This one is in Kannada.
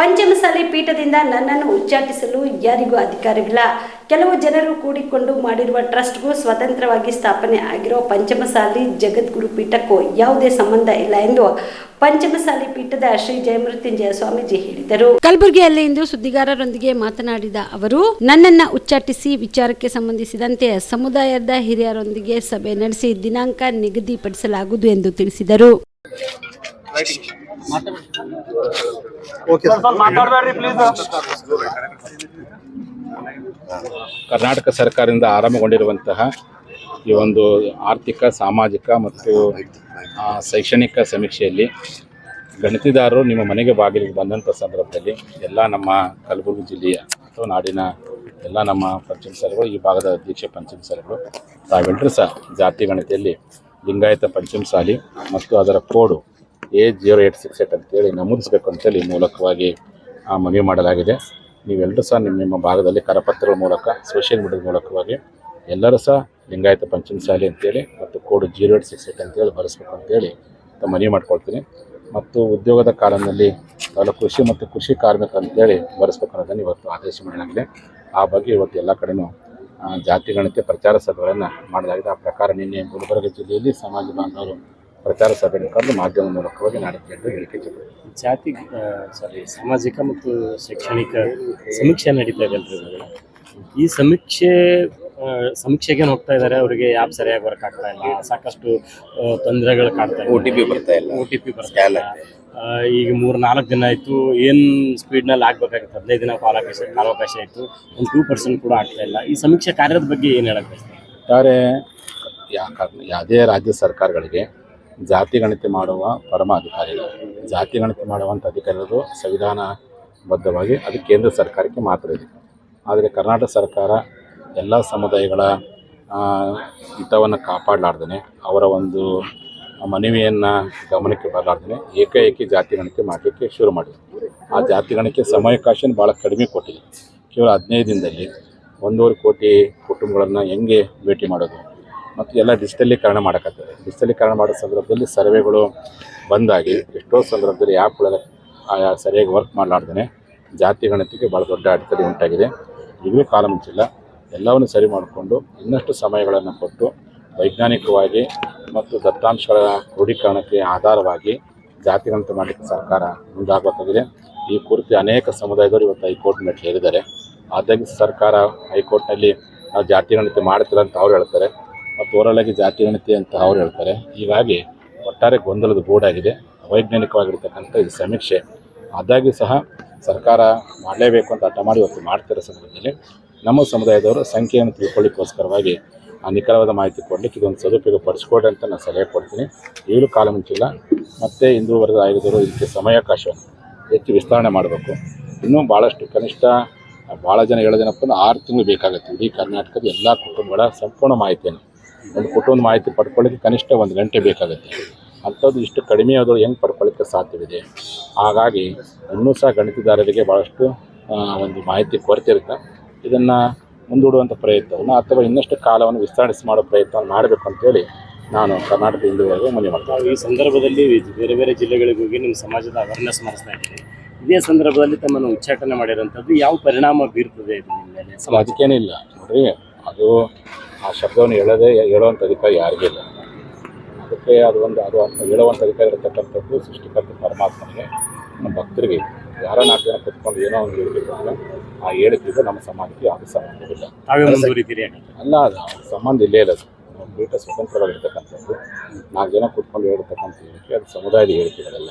ಪಂಚಮಸಾಲಿ ಪೀಠದಿಂದ ನನ್ನನ್ನು ಉಚ್ಚಾಟಿಸಲು ಯಾರಿಗೂ ಅಧಿಕಾರವಿಲ್ಲ. ಕೆಲವು ಜನರು ಕೂಡಿಕೊಂಡು ಮಾಡಿರುವ ಟ್ರಸ್ಟ್ಗೂ ಸ್ವತಂತ್ರವಾಗಿ ಸ್ಥಾಪನೆ ಆಗಿರೋ ಪಂಚಮಸಾಲಿ ಜಗದ್ಗುರು ಪೀಠಕ್ಕೂ ಯಾವುದೇ ಸಂಬಂಧ ಇಲ್ಲ ಎಂದು ಪಂಚಮಸಾಲಿ ಪೀಠದ ಶ್ರೀ ಜಯಮೃತ್ಯುಂಜಯ ಸ್ವಾಮೀಜಿ ಹೇಳಿದರು. ಕಲಬುರಗಿಯಲ್ಲಿ ಇಂದು ಸುದ್ದಿಗಾರರೊಂದಿಗೆ ಮಾತನಾಡಿದ ಅವರು, ನನ್ನನ್ನ ಉಚ್ಚಾಟಿಸಿ ವಿಚಾರಕ್ಕೆ ಸಂಬಂಧಿಸಿದಂತೆ ಸಮುದಾಯದ ಹಿರಿಯರೊಂದಿಗೆ ಸಭೆ ನಡೆಸಿ ದಿನಾಂಕ ನಿಗದಿಪಡಿಸಲಾಗುವುದು ಎಂದು ತಿಳಿಸಿದರು. ಓಕೆ ಕರ್ನಾಟಕ ಸರ್ಕಾರದಿಂದ ಆರಂಭಗೊಂಡಿರುವಂತಹ ಈ ಒಂದು ಆರ್ಥಿಕ ಸಾಮಾಜಿಕ ಮತ್ತು ಆ, ಶೈಕ್ಷಣಿಕ ಸಮೀಕ್ಷೆಯಲ್ಲಿ ಗಣತಿದಾರರು ನಿಮ್ಮ ಮನೆಗೆ ಬಾಗಿಲಿಗೆ ಬಂದಂಥ ಸಂದರ್ಭದಲ್ಲಿ ಎಲ್ಲ ನಮ್ಮ ಕಲಬುರಗಿ ಜಿಲ್ಲೆಯ ಅಥವಾ ನಾಡಿನ ಎಲ್ಲ ನಮ್ಮ ಪಂಚಮಸಾಲಿಗಳು ಈ ಭಾಗದ ಅಧ್ಯಕ್ಷ ಪಂಚಮಸಾಲಿಗಳು ತಾವೆಲ್ಲರೂ ಸಹ ಜಾತಿ ಗಣತಿಯಲ್ಲಿ ಲಿಂಗಾಯತ ಪಂಚಮಸಾಲಿ ಮತ್ತು ಅದರ code A zero eight six eight ಅಂತೇಳಿ ನಮೂದಿಸಬೇಕು ಅಂತೇಳಿ ಮೂಲಕವಾಗಿ ಮನವಿ ಮಾಡಲಾಗಿದೆ. ನೀವೆಲ್ಲರೂ ಸಹ ನಿಮ್ಮ ನಿಮ್ಮ ಭಾಗದಲ್ಲಿ ಕರಪತ್ರಗಳ ಮೂಲಕ ಸೋಷಿಯಲ್ ಮೀಡಿಯಾದ ಮೂಲಕವಾಗಿ ಎಲ್ಲರೂ ಸಹ ಲಿಂಗಾಯತ ಪಂಚಮಸಾಲಿ ಅಂತೇಳಿ ಮತ್ತು code zero eight six eight ಅಂತೇಳಿ ಬರೆಸ್ಬೇಕು ಅಂತೇಳಿ ಮನವಿ ಮಾಡ್ಕೊಳ್ತೀನಿ. ಮತ್ತು ಉದ್ಯೋಗದ ಕಾಲದಲ್ಲಿ ಅದರ ಕೃಷಿ ಮತ್ತು ಕೃಷಿ ಕಾರ್ಮಿಕ ಅಂತೇಳಿ ಬರೆಸ್ಬೇಕು ಅನ್ನೋದನ್ನು ಇವತ್ತು ಆದೇಶ ಮಾಡಲಾಗಿದೆ. ಆ ಬಗ್ಗೆ ಇವತ್ತು ಎಲ್ಲ ಕಡೆಯೂ ಆ, ಜಾತಿ ಗಣತಿ ಪ್ರಚಾರ ಸಭೆಗಳನ್ನು ಮಾಡಲಾಗಿದೆ. ಆ ಪ್ರಕಾರ ನಿನ್ನೆ ಗುಲ್ಬರ್ಗ ಜಿಲ್ಲೆಯಲ್ಲಿ ಸಮಾಜ ಬಾಂಧವರು ಪ್ರಚಾರ ಸಭೆ ಮುಖಾಂತರ ಮಾಧ್ಯಮ ಮೂಲಕವಾಗಿ ನಾಡಿದ್ದು ಎಂದು ಹೇಳಿಕೆ ಜಾತಿ ಸಾರಿ ಸಾಮಾಜಿಕ ಮತ್ತು ಶೈಕ್ಷಣಿಕ ಸಮೀಕ್ಷೆ ನಡೀತಾ ಇದೆ ಅಲ್ರಿ ಇವಾಗ ಈ ಸಮೀಕ್ಷೆ ಸಮೀಕ್ಷೆಗೆ ಹೋಗ್ತಾ ಇದ್ದಾರೆ ಅವರಿಗೆ ಯಾಪ್ ಸರಿಯಾಗಿ ವರ್ಕ್ ಆಗ್ತಾ ಇಲ್ಲ ಸಾಕಷ್ಟು ತೊಂದರೆಗಳು ಕಾಡ್ತಾ ಇದೆ. ಒ ಟಿ ಪಿ ಬರ್ತಾ ಇಲ್ಲ. ಒ ಟಿ ಪಿ ಬರ್ತಾ ಇಲ್ಲ. ಈಗ ಮೂರು ನಾಲ್ಕು ದಿನ ಆಯಿತು ಏನು ಸ್ಪೀಡ್ನಲ್ಲಿ ಆಗಬೇಕಾಗಿತ್ತು? ಹದಿನೈದು ದಿನ ಕಾಲಾವಕಾಶ ಕಾಲಾವಕಾಶ ಆಯಿತು ಒಂದು ಟೂ ಪರ್ಸೆಂಟ್ ಕೂಡ ಆಗ್ತಾ ಇಲ್ಲ. ಈ ಸಮೀಕ್ಷೆ ಕಾರ್ಯದ ಬಗ್ಗೆ ಏನು ಹೇಳಕ್ಕೆ ಬಯಸ್ತೀರಿ? ಒಟ್ಟಾರೆ ಯಾ ಯಾವುದೇ ರಾಜ್ಯ ಸರ್ಕಾರಗಳಿಗೆ ಜಾತಿ ಗಣತಿ ಮಾಡುವ ಪರಮ ಅಧಿಕಾರಿಗಳು ಜಾತಿ ಗಣತಿ ಮಾಡುವಂಥ ಅಧಿಕಾರಿಗಳು ಸಂವಿಧಾನಬದ್ಧವಾಗಿ ಅದು ಕೇಂದ್ರ ಸರ್ಕಾರಕ್ಕೆ ಮಾತ್ರ ಇದೆ. ಆದರೆ ಕರ್ನಾಟಕ ಸರ್ಕಾರ ಎಲ್ಲ ಸಮುದಾಯಗಳ ಹಿತವನ್ನು ಕಾಪಾಡಲಾರ್ದೇ ಅವರ ಒಂದು ಮನವಿಯನ್ನು ಗಮನಕ್ಕೆ ಬರಲಾರ್ದೇ ಏಕಾಏಕಿ ಜಾತಿ ಗಣತಿ ಮಾಡಲಿಕ್ಕೆ ಶುರು ಮಾಡಿದೆ. ಆ ಜಾತಿ ಗಣಿಕೆ ಸಮಯಾವಕಾಶ ಭಾಳ ಕಡಿಮೆ ಕೊಟ್ಟಿದೆ. ಕೇವಲ ಹದಿನೈದು ದಿನದಲ್ಲಿ ಒಂದೂವರೆ ಕೋಟಿ ಕುಟುಂಬಗಳನ್ನು ಹೆಂಗೆ ಭೇಟಿ ಮಾಡೋದು? ಮತ್ತು ಎಲ್ಲ ಡಿಜಿಟಲೀಕರಣ ಮಾಡೋಕ್ಕಾಗ್ತದೆ. ಡಿಜಿಟಲೀಕರಣ ಮಾಡೋ ಸಂದರ್ಭದಲ್ಲಿ ಸರ್ವೆಗಳು ಬಂದಾಗಿ, ಎಷ್ಟೋ ಸಂದರ್ಭದಲ್ಲಿ ಆ್ಯಪ್ಗಳೆಲ್ಲ ಸರಿಯಾಗಿ ವರ್ಕ್ ಮಾಡಲಾರ್ದೇ ಜಾತಿ, ಗಣತಿಗೆ ಭಾಳ ದೊಡ್ಡ ಅಡೆತಡೆ ಉಂಟಾಗಿದೆ. ಈಗಲೂ ಕಾಲ ಮುಂಚಿಲ್ಲ. ಎಲ್ಲವನ್ನು ಸರಿ ಮಾಡಿಕೊಂಡು ಇನ್ನಷ್ಟು ಸಮಯಗಳನ್ನು ಕೊಟ್ಟು ವೈಜ್ಞಾನಿಕವಾಗಿ ಮತ್ತು ದತ್ತಾಂಶಗಳ ಕ್ರೋಢೀಕರಣಕ್ಕೆ ಆಧಾರವಾಗಿ ಜಾತಿ, ಗಣತಿ ಮಾಡಲಿಕ್ಕೆ ಸರ್ಕಾರ ಮುಂದಾಗಬೇಕಾಗಿದೆ. ಈ ಕುರಿತು ಅನೇಕ ಸಮುದಾಯದವರು ಇವತ್ತು ಹೈಕೋರ್ಟ್ ಮೇಲೆ ಹೇಳಿದ್ದಾರೆ. ಆದಾಗಿ ಸರ್ಕಾರ ಹೈಕೋರ್ಟ್ನಲ್ಲಿ ನಾವು ಜಾತಿ, ಗಣತಿ ಮಾಡ್ತಿಲ್ಲ ಅಂತ ಅವ್ರು ಹೇಳ್ತಾರೆ. ಮತ್ತು ಓರಲಾಗಿ ಜಾತಿ ಗಣತಿ ಅಂತ ಅವ್ರು ಹೇಳ್ತಾರೆ. ಹೀಗಾಗಿ ಒಟ್ಟಾರೆ ಗೊಂದಲದ ಗೂಡಾಗಿದೆ. ವೈಜ್ಞಾನಿಕವಾಗಿರ್ತಕ್ಕಂಥ ಇದು ಸಮೀಕ್ಷೆ. ಆದಾಗ್ಯೂ ಸಹ ಸರ್ಕಾರ ಮಾಡಲೇಬೇಕು ಅಂತ ಹಠ ಮಾಡಿ ಇವತ್ತು ಮಾಡ್ತಿರೋ ಸಂದರ್ಭದಲ್ಲಿ ನಮ್ಮ ಸಮುದಾಯದವರು ಸಂಖ್ಯೆಯನ್ನು ತಿಳ್ಕೊಳ್ಳಿಕ್ಕೋಸ್ಕರವಾಗಿ ಆ ನಿಖರವಾದ ಮಾಹಿತಿ ಕೊಡಲಿಕ್ಕೆ ಇದೊಂದು ಸದುಪಯೋಗ ಪಡಿಸ್ಕೊಡ್ರಿ ಅಂತ ನಾನು ಸಲಹೆ ಕೊಡ್ತೀನಿ. ಈಗಲೂ ಕಾಲ ಮುಂಚಿಲ್ಲ. ಮತ್ತು ಹಿಂದೂ ವರ್ಗದ ಇದಕ್ಕೆ ಸಮಯಾವಕಾಶವನ್ನು ಹೆಚ್ಚು ವಿಸ್ತರಣೆ ಮಾಡಬೇಕು. ಇನ್ನೂ ಭಾಳಷ್ಟು ಕನಿಷ್ಠ ಭಾಳ ಜನ ಹೇಳೋದೇನಪ್ಪ ಅಂದ್ರೆ ಆರು ತಿಂಗಳು ಬೇಕಾಗುತ್ತೆ. ಇಡೀ ಕರ್ನಾಟಕದ ಎಲ್ಲ ಕುಟುಂಬಗಳ ಸಂಪೂರ್ಣ ಮಾಹಿತಿಯನ್ನು. ಒಂದು ಫೋಟೋನ ಮಾಹಿತಿ ಪಡ್ಕೊಳ್ಳಿಕ್ಕೆ ಕನಿಷ್ಠ ಒಂದು ಗಂಟೆ ಬೇಕಾಗುತ್ತೆ. ಅಂಥದ್ದು ಇಷ್ಟು ಕಡಿಮೆ ಆದರೂ ಹೆಂಗೆ ಪಡ್ಕೊಳ್ಳಿಕ್ಕೆ ಸಾಧ್ಯವಿದೆ? ಹಾಗಾಗಿ ಇನ್ನೂ ಸಹ ಗಣಿತದಾರರಿಗೆ ಭಾಳಷ್ಟು ಒಂದು ಮಾಹಿತಿ ಕೊರತೆ ಇರುತ್ತೆ. ಇದನ್ನು ಮುಂದೂಡುವಂಥ ಪ್ರಯತ್ನವನ್ನು ಅಥವಾ ಇನ್ನಷ್ಟು ಕಾಲವನ್ನು ವಿಸ್ತರಣೆ ಮಾಡೋ ಪ್ರಯತ್ನವನ್ನು ಮಾಡಬೇಕು ಅಂತೇಳಿ ನಾನು ಕರ್ನಾಟಕ ಹಿಂದೂಗಳಿಗೆ ಮನವಿ ಮಾಡ್ತೀನಿ ಈ ಸಂದರ್ಭದಲ್ಲಿ ಬೇರೆ ಬೇರೆ ಜಿಲ್ಲೆಗಳಿಗೆ ಹೋಗಿ ನಿಮ್ಮ ಸಮಾಜದ ಅವೇರ್ನೆಸ್ ಮಾಡಿಸ್ತಾ ಇದ್ದೀರಿ ಇದೇ ಸಂದರ್ಭದಲ್ಲಿ ತಮ್ಮನ್ನು ಉಚ್ಚಾಟನೆ ಮಾಡಿರೋಂಥದ್ದು ಯಾವ ಪರಿಣಾಮ ಬೀರ್ತದೆ ಇದು ನಿಮ್ಮ ಮೇಲೆ? ಅದಕ್ಕೇನಿಲ್ಲ ನೋಡ್ರಿ ಅದು ಆ ಶಬ್ದವನ್ನು ಹೇಳೋದೇ ಹೇಳುವಂಥ ಅಧಿಕಾರ ಯಾರಿಗೂ ಇಲ್ಲ. ಅದಕ್ಕೆ ಅದು ಒಂದು ಅದು ಅಂತ ಹೇಳುವಂಥ ಅಧಿಕಾರ ಇರತಕ್ಕಂಥದ್ದು ಸೃಷ್ಟಿಕರ್ತ ಪರಮಾತ್ಮನಿಗೆ ನಮ್ಮ ಭಕ್ತರಿಗೆ ಯಾರೋ ನಾಲ್ಕು ಜನ ಕೂತ್ಕೊಂಡು ಏನೋ ಒಂದು ಹೇಳಿದ್ರೆ ಆ ಹೇಳಿಕೆಗೆ ನಮ್ಮ ಸಮಾಜಕ್ಕೆ ಯಾವುದೇ ಸಂಬಂಧವಿಲ್ಲ. ಅಲ್ಲ ಅದು ಸಂಬಂಧ ಇಲ್ಲೇ ಇಲ್ಲ. ಅದು ನಮ್ಮ ಪೀಠ ಸ್ವತಂತ್ರವಾಗಿರ್ತಕ್ಕಂಥದ್ದು. ನಾಲ್ಕು ಜನ ಕೂತ್ಕೊಂಡು ಹೇಳಿರ್ತಕ್ಕಂಥ ಹೇಳಿಕೆ ಅದು ಸಮುದಾಯದ ಹೇಳಿಕೆಗಳೆಲ್ಲ.